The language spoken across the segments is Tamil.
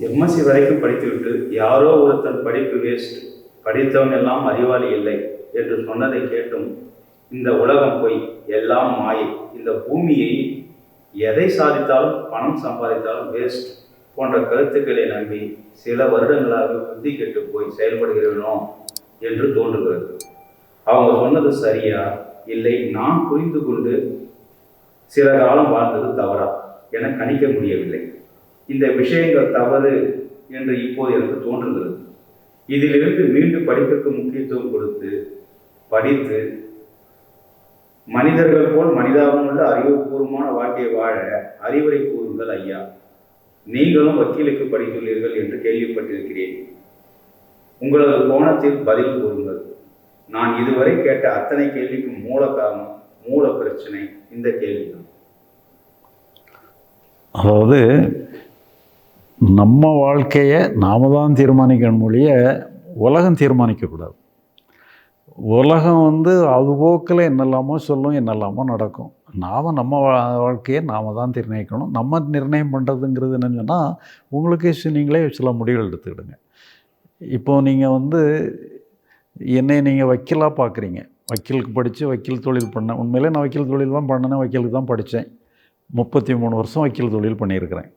எம்எஸ்சி வரைக்கும் படித்துவிட்டு யாரோ ஒருத்தன் படிப்பு வேஸ்ட் படித்தவன் எல்லாம் அறிவாளி இல்லை என்று சொன்னதை கேட்டும் இந்த உலகம் போய் எல்லாம் மாயை. இந்த பூமியை எதை சாதித்தாலும் பணம் சம்பாதித்தாலும் வேஸ்ட் போன்ற கருத்துக்களை நம்பி சில வருடங்களாக புத்தி கெட்டு போய் செயல்படுகிறேனோ என்று தோன்றுகிறது. அவங்க சொன்னது சரியா? இல்லை. நான் புரிந்து கொண்டு சில காலம் வாழ்ந்தது தவறா? என கணிக்க முடியவில்லை. இந்த விஷயங்கள் தவறு என்று இப்போது எனக்கு தோன்றுகிறது. இதிலிருந்து மீண்டும் படிப்பிற்கு முக்கியத்துவம் கொடுத்து படித்து மனிதர்கள் போல் மனிதாபமுள்ள அறிவுபூர்வமான வாழ்க்கையை வாழ அறிவுரை கூறுங்கள் ஐயா. நீங்களும் வக்கீலுக்கு படித்துள்ளீர்கள் என்று கேள்விப்பட்டிருக்கிறேன். உங்களது கோணத்தில் பதில் கூறுங்கள். நான் இதுவரை கேட்ட அத்தனை கேள்விக்கும் மூல காரணம் மூல பிரச்சனை இந்த கேள்விதான். அதாவது நம்ம வாழ்க்கையை நாம தான் தீர்மானிக்கணும் மொழிய உலகம் தீர்மானிக்கக்கூடாது. உலகம் வந்து அது போக்கில் என்னெல்லாமோ சொல்லும் என்னெல்லாமோ நடக்கும். நாம் நம்ம வா- வாழ்க்கையை நாம தான் நிர்ணயிக்கணும். நம்ம நிர்ணயம் பண்ணுறதுங்கிறது என்னன்னு சொன்னால் உங்களுக்கு நீங்களே சில முடிவுகள் எடுத்துக்கிடுங்க. இப்போ நீங்கள் வந்து என்னை நீங்கள் வக்கீலாக பார்க்குறீங்க வக்கீலுக்கு படித்து வக்கீல் தொழில் பண்ணேன் உண்மையிலே நான் வக்கீல் தொழில் தான் பண்ணினேன் வக்கீலுக்கு தான் படித்தேன் முப்பத்தி மூணு வருஷம் வக்கீல் தொழில் பண்ணியிருக்கிறேன்.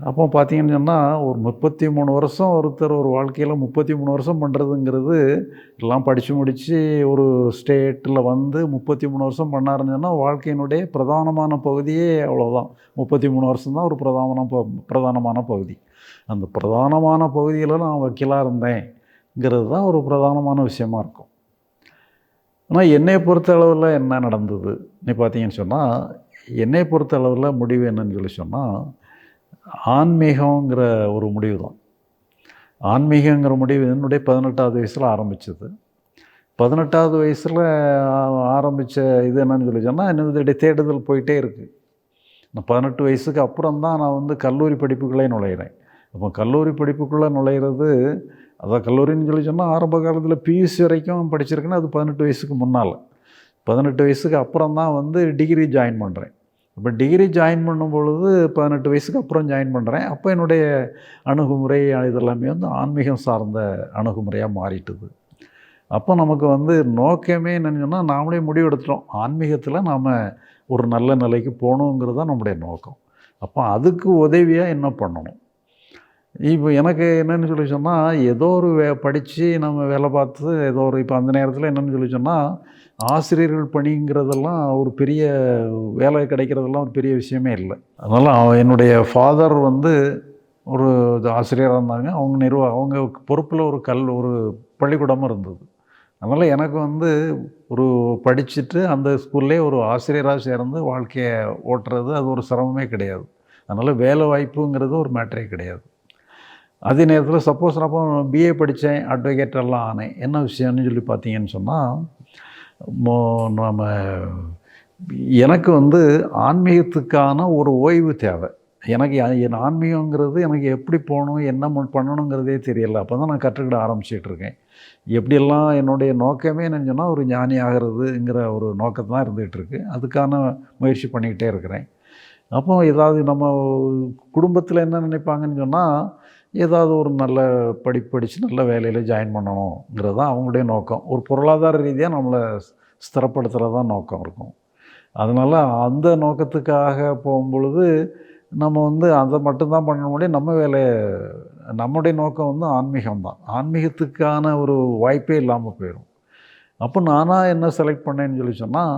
அப்போ பார்த்தீங்கன்னு சொன்னால் ஒரு முப்பத்தி மூணு வருஷம் ஒருத்தர் ஒரு வாழ்க்கையில் முப்பத்தி மூணு வருஷம் பண்ணுறதுங்கிறது எல்லாம் படித்து முடித்து ஒரு ஸ்டேட்டில் வந்து முப்பத்தி மூணு வருஷம் பண்ணாருன்னு சொன்னால் வாழ்க்கையினுடைய பிரதானமான பகுதியே அவ்வளோதான் முப்பத்தி மூணு வருஷம் தான் ஒரு பிரதான ப- பிரதானமான பகுதி. அந்த பிரதானமான பகுதியில் நான் வக்கீலாக இருந்தேங்கிறது தான் ஒரு பிரதானமான விஷயமா இருக்கும். ஆனால் என்னை பொறுத்த அளவில் என்ன நடந்தது? நீ பார்த்தீங்கன்னு சொன்னால் என்னை பொறுத்த அளவில் முடிவு என்னன்னு சொல்லி சொன்னால் ஆன்மீகங்கிற ஒரு முடிவு தான் ஆன்மீகங்கிற முடிவு என்னுடைய பதினெட்டாவது வயசில் ஆரம்பிச்சது. பதினெட்டாவது வயசில் ஆரம்பித்த இது என்னன்னு சொல்லி சொன்னால் என்னுடைய தேடுதல் போயிட்டே இருக்குது நான் பதினெட்டு வயசுக்கு அப்புறம் தான் நான் வந்து கல்லூரி படிப்புகளே நுழையிறேன். அப்போ கல்லூரி படிப்புக்குள்ளே நுழையிறது அதான் கல்லூரின்னு சொல்லி சொன்னால் ஆரம்ப காலத்தில் பியூசி வரைக்கும் படிச்சிருக்கேன்னா அது பதினெட்டு வயசுக்கு முன்னால். பதினெட்டு வயசுக்கு அப்புறம் தான் வந்து டிகிரி ஜாயின் பண்ணுறேன் இப்போ டிகிரி ஜாயின் பண்ணும் பொழுது பதினெட்டு வயசுக்கு அப்புறம் ஜாயின் பண்ணுறேன் அப்போ என்னுடைய அணுகுமுறை இதெல்லாமே வந்து ஆன்மீகம் சார்ந்த அணுகுமுறையாக மாறிட்டுது. அப்போ நமக்கு வந்து நோக்கமே என்னென்னு சொன்னால் நாமளே முடிவெடுத்துட்டோம் ஆன்மீகத்தில் நாம் ஒரு நல்ல நிலைக்கு போகணுங்கிறது தான் நம்முடைய நோக்கம். அப்போ அதுக்கு உதவியாக என்ன பண்ணணும்? இப்போ எனக்கு என்னென்னு சொல்லி சொன்னால் ஏதோ ஒரு வே படித்து நம்ம வேலை பார்த்து ஏதோ ஒரு இப்போ அந்த நேரத்தில் என்னென்னு சொல்லி சொன்னால் ஆசிரியர்கள் பணிங்கிறதெல்லாம் ஒரு பெரிய வேலை கிடைக்கிறதெல்லாம் ஒரு பெரிய விஷயமே இல்லை. அதனால் என்னுடைய ஃபாதர் வந்து ஒரு ஆசிரியராக இருந்தாங்க. அவங்க நிர்வா அவங்க பொறுப்பில் ஒரு கல் ஒரு பள்ளிக்கூடமும் இருந்தது. அதனால் எனக்கு வந்து ஒரு படிச்சுட்டு அந்த ஸ்கூல்லே ஒரு ஆசிரியராக சேர்ந்து வாழ்க்கையை ஓட்டுறது அது ஒரு சிரமமே கிடையாது. அதனால் வேலை வாய்ப்புங்கிறது ஒரு மேட்டரே கிடையாது. அதே நேரத்தில் சப்போஸ் நான் அப்போ பிஏ படித்தேன் அட்வொகேட் எல்லாம் ஆனேன் என்ன விஷயம்னு சொல்லி பார்த்தீங்கன்னு சொன்னால் நம்ம எனக்கு வந்து ஆன்மீகத்துக்கான ஒரு ஓய்வு தேவை. எனக்கு என் ஆன்மீகங்கிறது எனக்கு எப்படி போகணும் என்ன பண்ணணுங்கிறதே தெரியல. அப்போ தான் நான் கற்றுக்கிட ஆரம்பிச்சிட்டு இருக்கேன். எப்படியெல்லாம் என்னுடைய நோக்கமே என்னன்னு சொன்னால் ஒரு ஞானி ஆகிறதுங்கிற ஒரு நோக்கத்தை தான் இருந்துகிட்ருக்கு அதுக்கான முயற்சி பண்ணிக்கிட்டே இருக்கிறேன். அப்போ ஏதாவது நம்ம குடும்பத்தில் என்ன நினைப்பாங்கன்னு சொன்னால் ஏதாவது ஒரு நல்ல படிப்பு படித்து நல்ல வேலையில் ஜாயின் பண்ணணுங்கிறது தான் அவங்களுடைய நோக்கம். ஒரு பொருளாதார ரீதியாக நம்மளை ஸ்திரப்படுத்துகிறது தான் நோக்கம் இருக்கும். அதனால் அந்த நோக்கத்துக்காக போகும்பொழுது நம்ம வந்து அதை மட்டும்தான் பண்ண முடியும். நம்ம வேலையை நம்முடைய நோக்கம் வந்து ஆன்மீகம் தான். ஆன்மீகத்துக்கான ஒரு வாய்ப்பே இல்லாமல் போயிடும் அப்போ நானாக என்ன செலக்ட் பண்ணேன்னு சொல்லி சொன்னால்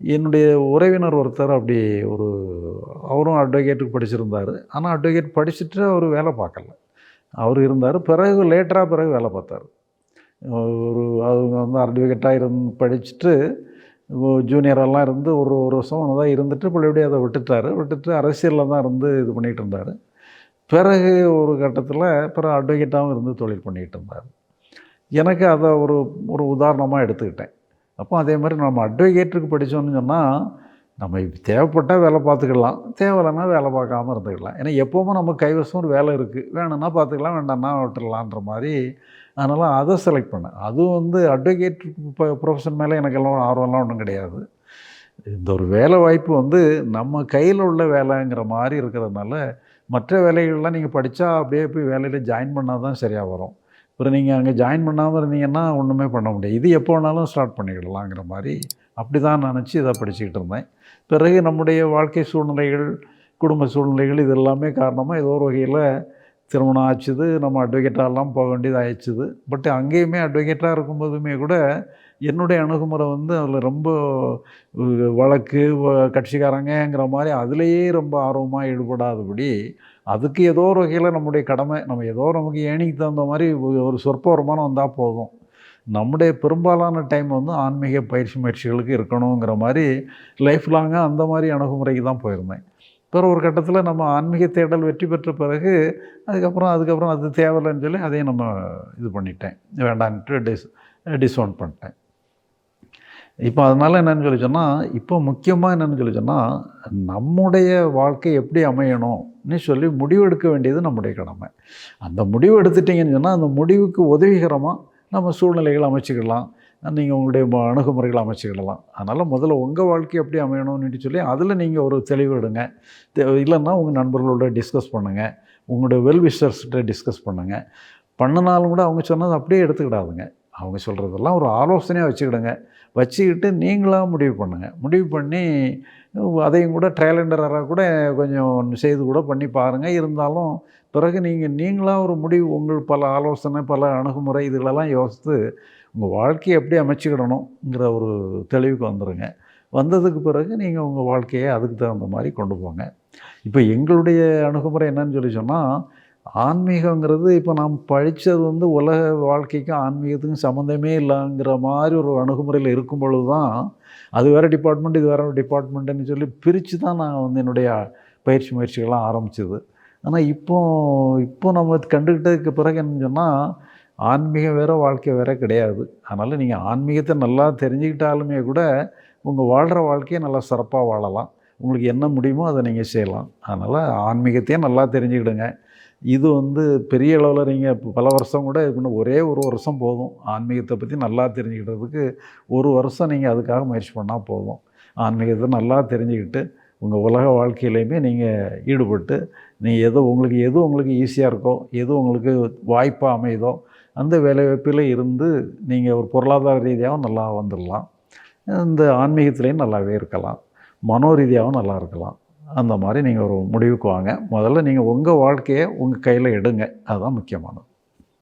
என்னுடைய உறவினர் ஒருத்தர் அப்படி ஒரு அவரும் அட்வொகேட்டுக்கு படிச்சிருந்தார். ஆனால் அட்வொகேட் படிச்சுட்டு அவர் வேலை பார்க்கல. அவர் இருந்தார். பிறகு லேட்டராக பிறகு வேலை பார்த்தார். ஒரு அவங்க வந்து அட்வொகேட்டாக இருந்து படிச்சுட்டு ஜூனியரெல்லாம் இருந்து ஒரு ஒரு வருஷம் தான் இருந்துட்டு மறுபடியும் அதை விட்டுட்டார். விட்டுட்டு அரசியலில் தான் இருந்து இது பண்ணிகிட்டு இருந்தார். பிறகு ஒரு கட்டத்தில் பிறகு அட்வொகேட்டாகவும் இருந்து தொழில் பண்ணிகிட்டு இருந்தார். எனக்கு அதை ஒரு ஒரு உதாரணமாக எடுத்துக்கிட்டேன். அப்போ அதே மாதிரி நம்ம அட்வொகேட்டுக்கு படித்தோன்னு சொன்னால் நம்ம தேவைப்பட்டால் வேலை பார்த்துக்கலாம். தேவையில்லைன்னா வேலை பார்க்காம இருந்துக்கலாம். ஏன்னா எப்போவுமே நம்ம கைவசம் ஒரு வேலை இருக்குது வேணும்னா பார்த்துக்கலாம் வேண்டாம்னா விட்டுடலான்ற மாதிரி அதனால் அதை செலக்ட் பண்ணேன் அதுவும் வந்து அட்வொகேட் ப்ரொஃபஷன் மேலே எனக்கெல்லாம் ஆர்வம்லாம் ஒன்றும் கிடையாது. இந்த ஒரு வேலை வாய்ப்பு வந்து நம்ம கையில் உள்ள வேலைங்கிற மாதிரி இருக்கிறதுனால மற்ற வேலைகள்லாம் நீங்கள் படித்தா அப்படியே போய் வேலையில் ஜாயின் பண்ணால் தான் சரியாக வரும். அப்புறம் நீங்கள் அங்கே ஜாயின் பண்ணாமல் இருந்தீங்கன்னா ஒன்றுமே பண்ண முடியாது. இது எப்போ வேணாலும் ஸ்டார்ட் பண்ணிக்கிடலாங்கிற மாதிரி அப்படி தான் நினச்சி இதை படிச்சுக்கிட்டு இருந்தேன். பிறகு நம்முடைய வாழ்க்கை சூழ்நிலைகள் குடும்ப சூழ்நிலைகள் இது எல்லாமே காரணமாக ஏதோ ஒரு வகையில் திருமணம் ஆச்சுது நம்ம அட்வொகேட்டாலாம் போக வேண்டியது ஆயிடுச்சுது. பட் அங்கேயுமே அட்வொகேட்டாக இருக்கும்போதுமே கூட என்னுடைய அணுகுமுறை வந்து அதில் ரொம்ப வழக்கு வ- மாதிரி அதுலேயே ரொம்ப ஆர்வமாக ஈடுபடாதபடி அதுக்கு ஏதோ ஒரு வகையில் நம்முடைய கடமை நம்ம ஏதோ நமக்கு ஏணிக்கு தகுந்த மாதிரி ஒரு- ஒரு சொற்ப வருமானம் வந்தால் போதும். நம்முடைய பெரும்பாலான டைம் வந்து ஆன்மீக பயிற்சி முயற்சிகளுக்கு இருக்கணுங்கிற மாதிரி லைஃப் லாங்காக அந்த மாதிரி அணுகுமுறைக்கு தான் போயிருந்தேன். பிற ஒரு கட்டத்தில் நம்ம ஆன்மீக தேடல் வெற்றி பெற்ற பிறகு அதுக்கப்புறம் அதுக்கப்புறம் அது தேவையில்லைன்னு சொல்லி அதையும் நம்ம இது பண்ணிட்டேன். வேண்டான்ட்டு டிஸ் டிஸ்கவுண்ட் பண்ணிட்டேன். இப்போ அதனால் என்னென்னு சொல்லி சொன்னால் இப்போ முக்கியமாக என்னென்னு சொல்லி சொன்னால் நம்முடைய வாழ்க்கை எப்படி அமையணும்னு சொல்லி முடிவெடுக்க வேண்டியது நம்முடைய கடமை. அந்த முடிவு எடுத்துட்டிங்கன்னு சொன்னால் அந்த முடிவுக்கு உதவிகரமாக நம்ம சூழ்நிலைகள் அமைச்சிக்கலாம் நீங்கள் உங்களுடைய அணுகுமுறைகளை அமைச்சிக்கிடலாம். அதனால் முதல்ல உங்கள் வாழ்க்கை எப்படி அமையணும்னு சொல்லி அதில் நீங்கள் ஒரு தெளிவு எடுங்க. இல்லைன்னா உங்கள் நண்பர்களோட டிஸ்கஸ் பண்ணுங்கள் உங்களுடைய வெல்விஷர்ஸ்கிட்ட டிஸ்கஸ் பண்ணுங்கள் பண்ணினாலும் கூட அவங்க சொன்னது அப்படியே எடுத்துக்கிடாதுங்க. அவங்க சொல்கிறதெல்லாம் ஒரு ஆலோசனையாக வச்சுக்கிடுங்க. வச்சுக்கிட்டு நீங்களாக முடிவு பண்ணுங்கள் முடிவு பண்ணி அதையும் கூட ட்ரையல் அண்ட் கூட கொஞ்சம் செய்து கூட பண்ணி பாருங்கள் இருந்தாலும் பிறகு நீங்கள் நீங்களாக ஒரு முடிவு உங்கள் பல ஆலோசனை பல அணுகுமுறை இதுகளெல்லாம் யோசித்து உங்கள் வாழ்க்கையை எப்படி அமைச்சுக்கிடணுங்கிற ஒரு தெளிவுக்கு வந்துடுங்க வந்ததுக்கு பிறகு நீங்கள் உங்கள் வாழ்க்கையை அதுக்கு தகுந்த மாதிரி கொண்டு போங்க. இப்போ எங்களுடைய அணுகுமுறை என்னன்னு சொல்லி சொன்னால் ஆன்மீகங்கிறது இப்போ நாம் படித்தது வந்து உலக வாழ்க்கைக்கும் ஆன்மீகத்துக்கும் சம்மந்தமே இல்லைங்கிற மாதிரி ஒரு அணுகுமுறையில் இருக்கும் பொழுது தான் அது வேறு டிபார்ட்மெண்ட் இது வேறு டிபார்ட்மெண்ட்டுன்னு சொல்லி பிரித்து தான் நான் வந்து என்னுடைய பயிற்சி முயற்சிகள்லாம் ஆரம்பிச்சது. ஆனால் இப்போ இப்போ நம்ம கண்டுக்கிட்டதுக்கு பிறகு என்னன்னு சொன்னால் ஆன்மீகம் வேறு வாழ்க்கை வேறு கிடையாது. அதனால் நீங்கள் ஆன்மீகத்தை நல்லா தெரிஞ்சுக்கிட்டாலுமே கூட உங்கள் வாழ்கிற வாழ்க்கையை நல்லா சிறப்பாக வாழலாம். உங்களுக்கு என்ன முடியுமோ அதை நீங்கள் செய்யலாம். அதனால் ஆன்மீகத்தையும் நல்லா தெரிஞ்சுக்கிடுங்க. இது வந்து பெரிய அளவில் நீங்கள் பல வருஷம் கூட இன்னும் ஒரே ஒரு வருஷம் போதும். ஆன்மீகத்தை பற்றி நல்லா தெரிஞ்சுக்கிட்டதுக்கு ஒரு வருஷம் நீங்கள் அதுக்காக முயற்சி பண்ணால் போதும். ஆன்மீகத்தை நல்லா தெரிஞ்சுக்கிட்டு உங்கள் உலக வாழ்க்கையிலையுமே நீங்கள் ஈடுபட்டு நீங்கள் எது உங்களுக்கு எது உங்களுக்கு ஈஸியாக இருக்கோ எது உங்களுக்கு வாய்ப்பாக அமையுதோ அந்த வேலைவாய்ப்பில் இருந்து நீங்கள் ஒரு பொருளாதார ரீதியாகவும் நல்லா வந்துடலாம் இந்த ஆன்மீகத்துலேயும் நல்லாவே இருக்கலாம். மனோ ரீதியாகவும் நல்லா இருக்கலாம். அந்த மாதிரி நீங்கள் ஒரு முடிவுக்கு வாங்க. முதல்ல நீங்கள் உங்கள் வாழ்க்கையை உங்கள் கையில் எடுங்க. அதுதான் முக்கியமானது.